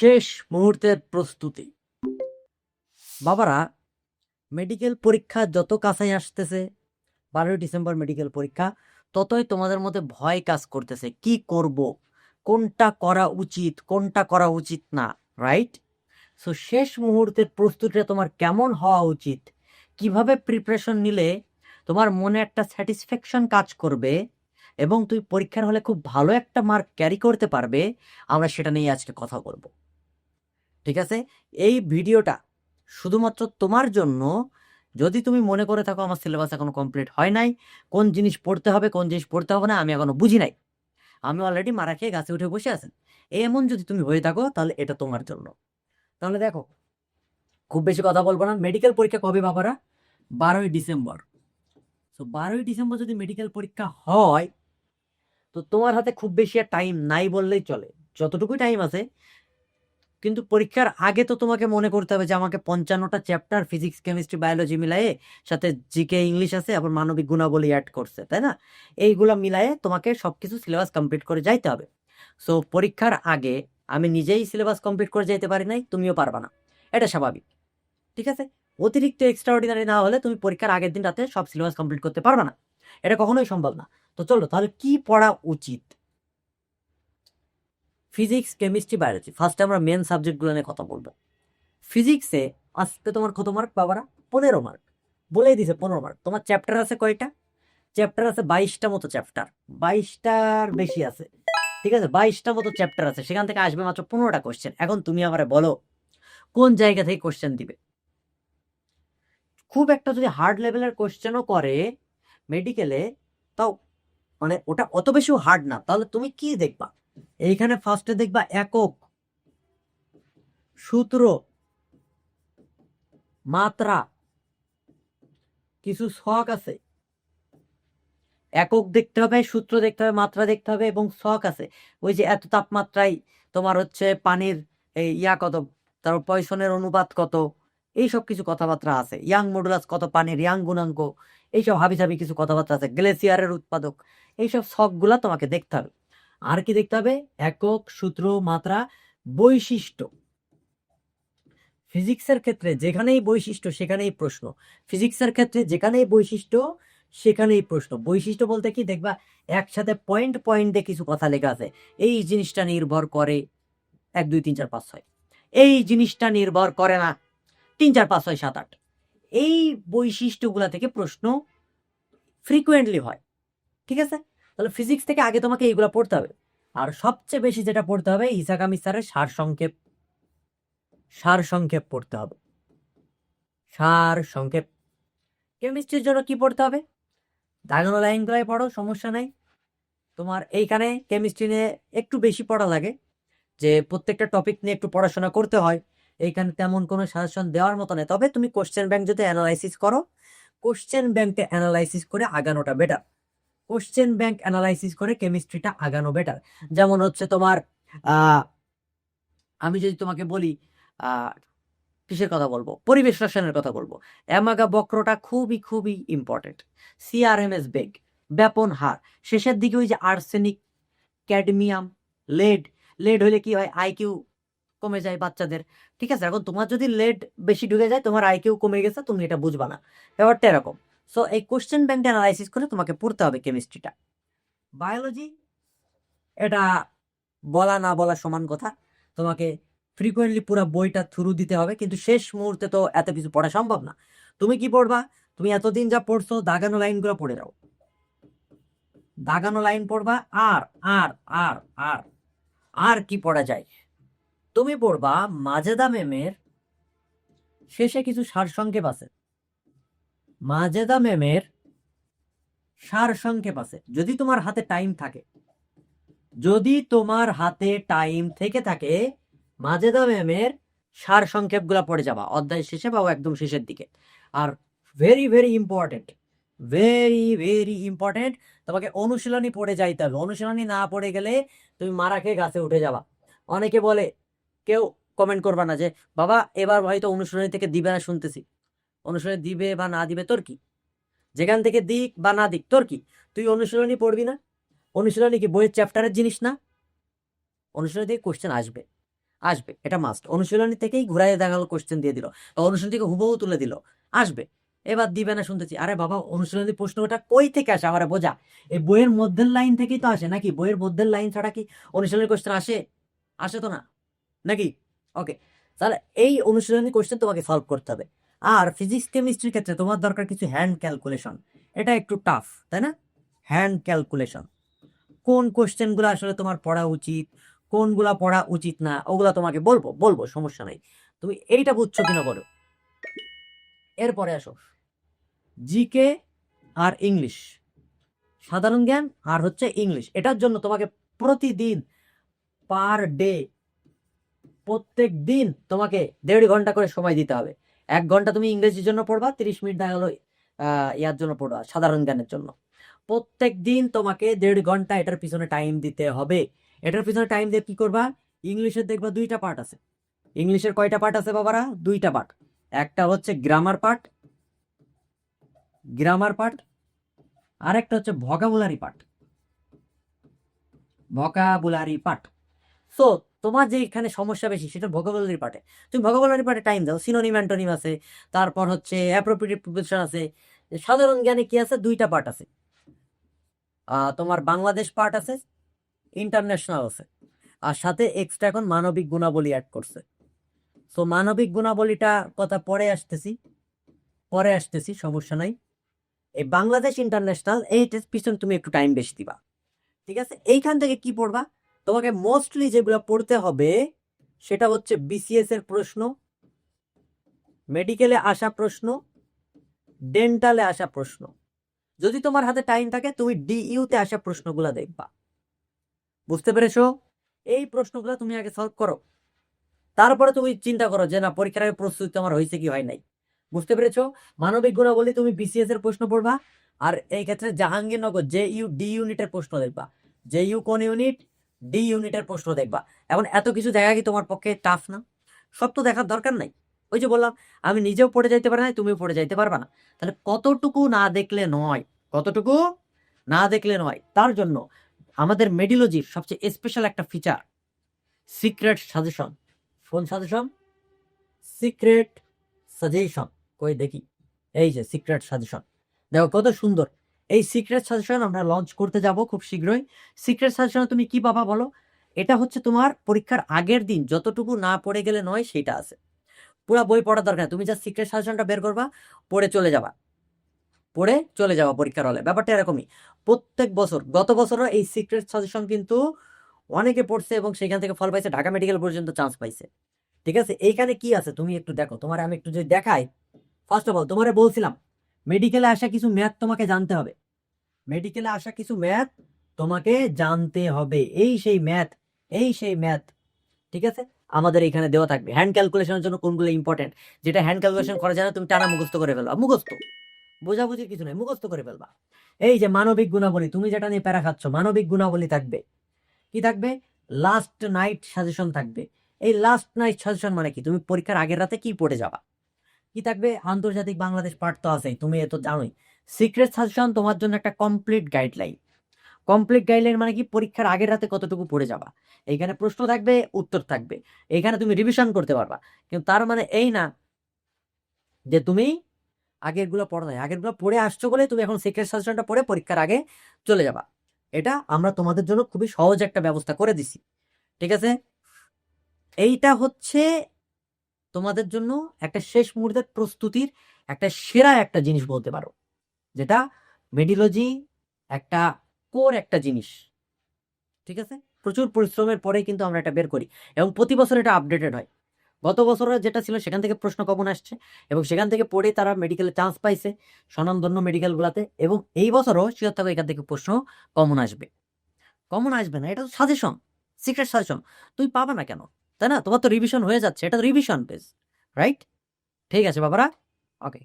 শেষ মুহূর্তের প্রস্তুতি। বাবারা মেডিকেল পরীক্ষা যত কাছাই আসতেছে, বারোই ডিসেম্বর মেডিকেল পরীক্ষা, ততই তোমাদের মধ্যে ভয় কাজ করতেছে, কি করব? কোনটা করা উচিত, কোনটা করা উচিত না রাইট সো শেষ মুহূর্তের প্রস্তুতিটা তোমার কেমন হওয়া উচিত? কীভাবে প্রিপারেশন নিলে তোমার মনে একটা স্যাটিসফ্যাকশন কাজ করবে? এবং তুই পরীক্ষার হলে খুব ভালো একটা মার্ক ক্যারি করতে পারবে? আমরা সেটা নিয়ে আজকে কথা বলব। ঠিক আছে? এই ভিডিওটা শুধুমাত্র তোমার জন্য। যদি তুমি মনে করে থাকো আমার সিলেবাস এখনও কমপ্লিট হয় নাই, কোন জিনিস পড়তে হবে, কোন জিনিস পড়তে হবে না, আমি এখনও বুঝি নাই। আমি অলরেডি মারা খেয়ে গাছে উঠে বসে আছেন এমন যদি তুমি হয়ে থাকো, তাহলে এটা তোমার জন্য। তাহলে দেখো, খুব বেশি কথা বলব না। মেডিকেল পরীক্ষা কবে বাবারা? বারোই ডিসেম্বর। তো বারোই ডিসেম্বর যদি মেডিকেল পরীক্ষা হয়, তো তোমার হাতে খুব বেশি আর টাইম নাই বললেই চলে। যতটুকুই টাইম আছে কিন্তু পরীক্ষার আগে তো তোমাকে মনে করতে হবে যে আমাকে পঞ্চান্নটা চ্যাপ্টার ফিজিক্স কেমিস্ট্রি বায়োলজি মিলায়ে সাথে জিকে ইংলিশ আছে, আবার মানবিক গুণাবলী অ্যাড করছে, তাই না? এইগুলা মিলায়ে তোমাকে সব কিছু সিলেবাস কমপ্লিট করে যাইতে হবে। সো পরীক্ষার আগে আমি নিজেই সিলেবাস কমপ্লিট করে যাইতে পারি নাই, তুমিও পারবা না। এটা স্বাভাবিক, ঠিক আছে? অতিরিক্ত এক্সট্রা অর্ডিনারি না হলে তুমি পরীক্ষার আগের দিন রাতে সব সিলেবাস কমপ্লিট করতে পারবে না। এটা কখনোই সম্ভব না। তো চলো, তাহলে কি পড়া উচিত? ফিজিক্স কেমিস্ট্রি বায়োলজি ফার্স্টে আমরা মেন সাবজেক্টগুলো নিয়ে কথা বলব। ফিজিক্সে আজকে তোমার কত মার্ক পাবারা পনেরো মার্ক বলেই দিছে পনেরো মার্ক তোমার চ্যাপ্টার আছে কয়টা? চ্যাপ্টার আছে বাইশটা মতো চ্যাপ্টার বাইশটার বেশি আছে। ঠিক আছে? বাইশটা মতো চ্যাপ্টার আছে। সেখান থেকে আসবে মাত্র পনেরোটা কোশ্চেন এখন তুমি আমারে বলো, কোন জায়গা থেকে কোশ্চেন দিবে? খুব একটা যদি হার্ড লেভেলের কোশ্চেনও করে মেডিকেলে তাও মানে ওটা অত বেশিও হার্ড না। তাহলে তুমি কি দেখবা? এইখানে ফার্স্টে দেখবা একক, সূত্র, মাত্রা, কিছু শখ আছে। একক দেখতে হবে, সূত্র দেখতে হবে, মাত্রা দেখতে হবে এবং শখ আছে। ওই যে এত তাপমাত্রায় তোমার হচ্ছে পানির এই ইয়া কত, তারপর পয়সনের অনুপাত কত, এইসব কিছু কথাবার্তা আছে। ইয়াং মডুলাস কত পানির, ইয়াং গুণাঙ্ক, এইসব হাবিজাবি কিছু কথাবার্তা আছে। গ্লেসিয়ারের উৎপাদক, এইসব শখগুলা তোমাকে দেখতে হবে। আর কি দেখতে হবে? একক সূত্র মাত্রা বৈশিষ্ট্য। ফিজিক্সের ক্ষেত্রে যেখানেই বৈশিষ্ট্য, সেখানেই প্রশ্ন। ফিজিক্সের ক্ষেত্রে যেখানেই বৈশিষ্ট্য, সেখানেই প্রশ্ন। বৈশিষ্ট্য বলতে কি? দেখবা, একসাথে পয়েন্ট পয়েন্টে কিছু কথা লেখা আছে। এই জিনিসটা নির্ভর করে এক, দুই, তিন, চার, পাঁচ, ছয়। এই জিনিসটা নির্ভর করে না। তিন, চার, পাঁচ, ছয়, সাত, আট। এই বৈশিষ্ট্যগুলা থেকে প্রশ্ন ফ্রিকুয়েন্টলি হয়। ঠিক আছে? তাহলে ফিজিক্স থেকে আগে তোমাকে এইগুলো পড়তে হবে। আর সবচেয়ে বেশি যেটা পড়তে হবে, ইসাকামি স্যারের সার সংক্ষেপ সার সংক্ষেপ পড়তে হবে। সার সংক্ষেপ কেমিস্ট্রির জন্য কি পড়তে হবে? দাগানো লাইনগুলাই পড়ো, সমস্যা নাই। তোমার এইখানে কেমিস্ট্রি নিয়ে একটু বেশি পড়া লাগে, যে প্রত্যেকটা টপিক নিয়ে একটু পড়াশোনা করতে হয়। এইখানে তেমন কোনো সাজেশন দেওয়ার মতো নেই। তবে তুমি কোশ্চেন ব্যাংক যদি অ্যানালাইসিস করো কোশ্চেন ব্যাংকটা অ্যানালাইসিস করে আগানোটা বেটার কোশ্চেন ব্যাংক অ্যানালাইসিস করে কেমিস্ট্রিটা আগানো বেটার যেমন হচ্ছে তোমার আমি যদি তোমাকে বলি কিসের কথা বলব? পরিবেশ রসায়নের কথা বলব। অ্যামাগা বক্রটা খুবই খুবই ইম্পর্টেন্ট সিআরএমএস বেগ ব্যাপন হার। শেষের দিকে ওই যে আর্সেনিক ক্যাডমিয়াম লেড লেড হলে কি হয়? আইকিউ কমে যায় বাচ্চাদের। ঠিক আছে, এখন তোমার যদি লেড বেশি ঢুকে যায়, তোমার আইকিউ কমে গেছে, তুমি এটা বুঝবা না। ব্যাপারটা এরকম। সো এই কোশ্চেন ব্যাংকটা অ্যানালাইসিস করে তোমাকে পড়তে হবে কেমিস্ট্রিটা বায়োলজি এটা বলা না বলা সমান কথা। তোমাকে ফ্রিকোয়েন্টলি পুরো বইটা থ্রু দিতে হবে, কিন্তু শেষ মুহূর্তে তো এত কিছু পড়া সম্ভব না। তুমি কি পড়বা? তুমি এতদিন যা পড়ছো, দাগানো লাইনগুলো পড়ে যাও। দাগানো লাইন পড়বা, আর আর আর আর আর কি পড়া যায়? তুমি পড়বা মাজেদা মেমের শেষে কিছু সারসংক্ষেপ আছে। মাজেদা মেমের সারসংক্ষেপ আছে। যদি তোমার হাতে টাইম থাকে, যদি তোমার হাতে টাইম থেকে থাকে মাজেদা ম্যামের সার সংক্ষেপগুলো পড়ে যাবা, অধ্যায় শেষে বা একদম শেষের দিকে। আর very very important very very important তোমাকে অনুশীলনী পড়ে যাইতে হবে। অনুশীলনী না পড়ে গেলে তুমি মারা খেয়ে গাছে উঠে যাবা। অনেকে বলে, কেউ কমেন্ট করবা না যে, বাবা, এবার হয়তো অনুশীলনী থেকে দিবে না শুনতেছি। অনুশীলনী দিবে বা না দিবে তোর কি? যেখান থেকে দিক বা না দিক, তোর কি? তুই অনুশীলনী পড়বি না? অনুশীলনী কি বইয়ের চ্যাপ্টারের জিনিস না? অনুশীলনী থেকে কোশ্চেন আসবে। আসবে, এটা মাস্ট অনুশীলনী থেকেই ঘুরাই দেখাল কোশ্চেন দিয়ে দিল। অনুশীলনী থেকে হুবহু তুলে দিল। আসবে। এবার দিবে না শুনতেছি। আরে বাবা, অনুশীলনী প্রশ্নটা কই থেকে আসে? আমার বোঝা। এই বইয়ের মধ্যের লাইন থেকেই তো আসে নাকি? বইয়ের মধ্যের লাইন ছাড়া কি অনুশীলনী কোশ্চেন আসে? আসে তো না? নাকি? ওকে তাহলে এই অনুশীলনী কোশ্চেন তোমাকে সলভ করতে হবে। আর ফিজিক্স কেমিস্ট্রির ক্ষেত্রে তোমার দরকার কিছু হ্যান্ড ক্যালকুলেশন এটা একটু টাফ তাই না? হ্যান্ড ক্যালকুলেশন কোন কোশ্চেনগুলো আসলে তোমার পড়া উচিত, কোনগুলা পড়া উচিত না, ওগুলা তোমাকে বলব বলব, সমস্যা নাই। তুমি এইটা বুঝছ কিনা বলো? এরপরে আসো। জিকে আর ইংলিশ সাধারণ জ্ঞান আর হচ্ছে ইংলিশ এটার জন্য তোমাকে প্রতিদিন পার ডে প্রত্যেক দিন তোমাকে দেড় ঘণ্টা করে সময় দিতে হবে। এক ঘণ্টা তুমি ইংরেজির জন্য পড়বা, তিরিশ মিনিট দেখা গেলো ইয়ার জন্য পড়বা, সাধারণ জ্ঞানের জন্য। প্রত্যেক দিন তোমাকে দেড় ঘণ্টা এটার পিছনে টাইম দিতে হবে। এটার পিছনে টাইম দিয়ে কি করবা? ইংলিশের দেখবা দুইটা পার্ট আছে। ইংলিশের কয়টা পার্ট আছে বাবারা? দুইটা পার্ট একটা হচ্ছে গ্রামার পার্ট গ্রামার পার্ট আর একটা হচ্ছে vocabulary part vocabulary part so তোমার যে এখানে সমস্যা বেশি, সেটা ভোকাবুলারি পার্টে। তুমি ভোকাবুলারি পার্টে টাইম দাও সিনোনিম অ্যান্টোনিম আছে, তারপর হচ্ছে অ্যাপ্রোপ্রিয়েটিভ প্রিপোজিশন আছে, সাধারণ জ্ঞানে কি আছে? দুইটা পার্ট আছে। তোমার বাংলাদেশ পার্ট আছে ইন্টারন্যাশনাল আছে, আর সাথে এক্সট্রা এখন মানবিক গুণাবলী অ্যাড করছে। সো মানবিক গুণাবলীটা কথা পরে আসতেছি পরে আসতেছি, সমস্যা নাই। এই বাংলাদেশ ইন্টারন্যাশনাল এই পিছনে তুমি একটু টাইম বেশি দিবা। ঠিক আছে? এইখান থেকে কি পড়বা? তোমাকে মোস্টলি যেগুলো পড়তে হবে, সেটা হচ্ছে বিসিএস এর প্রশ্ন মেডিকেলে আসা প্রশ্ন ডেন্টালে আসা প্রশ্ন। যদি তোমার হাতে টাইম থাকে, তুমি ডিইউতে আসা প্রশ্নগুলো দেখবা। বুঝতে পেরেছ? এই প্রশ্নগুলো তুমি আগে সলভ করো। তারপরে তুমি চিন্তা করো যে, না, পরীক্ষার আগে প্রস্তুতি তোমার হয়েছে কি হয় নাই? বুঝতে পেরেছ? মানবিক গুণাবলী তুমি বিসিএস এর প্রশ্ন পড়বা, আর এই ক্ষেত্রে জাহাঙ্গীরনগর জে ইউ ডি ইউনিটের প্রশ্ন দেখবা। জে ইউ কোন ইউনিট ডি ইউনিটের প্রশ্ন দেখবা। এখন এত কিছু দেখা কি তোমার পক্ষে টাফ না? সব তো দেখার দরকার নাই। ওই যে বললাম, আমি নিজেও পড়ে যাইতে পারি না তুমিও পড়ে যাইতে পারবা না। তাহলে কতটুকু না দেখলে নয়? কতটুকু না দেখলে নয়? তার জন্য আমাদের মেডিলজির সবচেয়ে স্পেশাল একটা ফিচার সিক্রেট সাজেশন কোন সাজেশন সিক্রেট সাজেশন কই দেখি। এই যে সিক্রেট সাজেশন দেখো কত সুন্দর। এই সিক্রেট সাজেশন আমরা লঞ্চ করতে যাব খুব শীঘ্রই। সিক্রেট সাজেশনে তুমি কি পাবা বলো? এটা হচ্ছে তোমার পরীক্ষার আগের দিন, যতটুকু না পড়ে গেলে নয় সেটা আছে। পুরো বই পড়ার দরকার। তুমি যা সিক্রেট সাজেশনটা বের করবা, পড়ে চলে যাবা। পড়ে চলে যাওয়া পরীক্ষার হলে, ব্যাপারটা এরকমই। প্রত্যেক বছর, গত বছরও এই সিক্রেট সাজেশন কিন্তু অনেকে পড়ছে এবং সেখান থেকে ফল পাইছে, ঢাকা মেডিকেল পর্যন্ত চান্স পাইছে। ঠিক আছে? এইখানে কি আছে? তুমি একটু দেখো। তোমার আমি একটু যদি দেখাই ফার্স্ট অফ অল তোমারে বলছিলাম মেডিকেলে আসা কিছু ম্যাথ তোমাকে জানতে হবে। মেডিকেলে আসা কিছু ম্যাথ তোমাকে জানতে হবে। এই সেই ম্যাথ, এই সেই ম্যাথ, ঠিক আছে? আমাদের এখানে দেওয়া থাকবে। হ্যান্ড ক্যালকুলেশনের জন্য কোনগুলো ইম্পর্টেন্ট যেটা হ্যান্ড ক্যালকুলেশন করা যায় না তুমি টানা মুখস্থ করে ফেলবা। মুখস্থ। বোঝাবুঝির কিছু নেই, মুখস্থ করে ফেলবা। এই যে মানবিক গুণাবলী, তুমি যেটা নিয়ে প্যারা খাচ্ছ, মানবিক গুণাবলী থাকবে। কি থাকবে? লাস্ট নাইট সাজেশন থাকবে। এই লাস্ট নাইট সাজেশন মানে কি? তুমি পরীক্ষার আগের রাতে কি পড়ে যাবা? কি থাকবে? আন্তর্জাতিক বাংলাদেশ পাঠ তো আছেই, তুমি এ তো জানোই। সিক্রেট সাজেশন তোমার জন্য একটা কমপ্লিট গাইডলাইন কমপ্লিট গাইডলাইন মানে কি? পরীক্ষার আগের রাতে কতটুকু পড়ে যাবা। এইখানে প্রশ্ন থাকবে, উত্তর থাকবে। এইখানে তুমি রিভিশন করতে পারবা। কিন্তু তার মানে এই না যে তুমি আগেরগুলো পড়ো নাই। আগেরগুলো পড়ে আসছো বলে তুমি এখন সিক্রেট সাজেশনটা পড়ে পরীক্ষার আগে চলে যাবা। এটা আমরা তোমাদের জন্য খুবই সহজ একটা ব্যবস্থা করে দিছি। ঠিক আছে? এইটা হচ্ছে তোমাদের জন্য একটা শেষ মুহূর্তের প্রস্তুতির একটা সেরা একটা জিনিস বলতে পারো। যেটা মেডিলজি একটা কোর একটা জিনিস। ঠিক আছে? প্রচুর পরিশ্রমের পরেই কিন্তু আমরা এটা বের করি এবং প্রতি বছর এটা আপডেটেড হয়। গত বছরে যেটা ছিল সেখান থেকে প্রশ্ন কমন আসছে এবং সেখান থেকে পড়ে তারা মেডিকেলে চান্স পাইছে স্বনামধন্য মেডিকেলগুলোতে এবং এই বছরও শিওর থাকো এখান থেকে প্রশ্ন কমন আসবে। কমন আসবে না, এটা তো সাজেশন সিক্রেট সাজেশন তুই পাবা না কেন? তাই না? তোমার তো রিভিশন হয়ে যাচ্ছে, এটা তো রিভিশন পেজ রাইট ঠিক আছে বাবারা? ওকে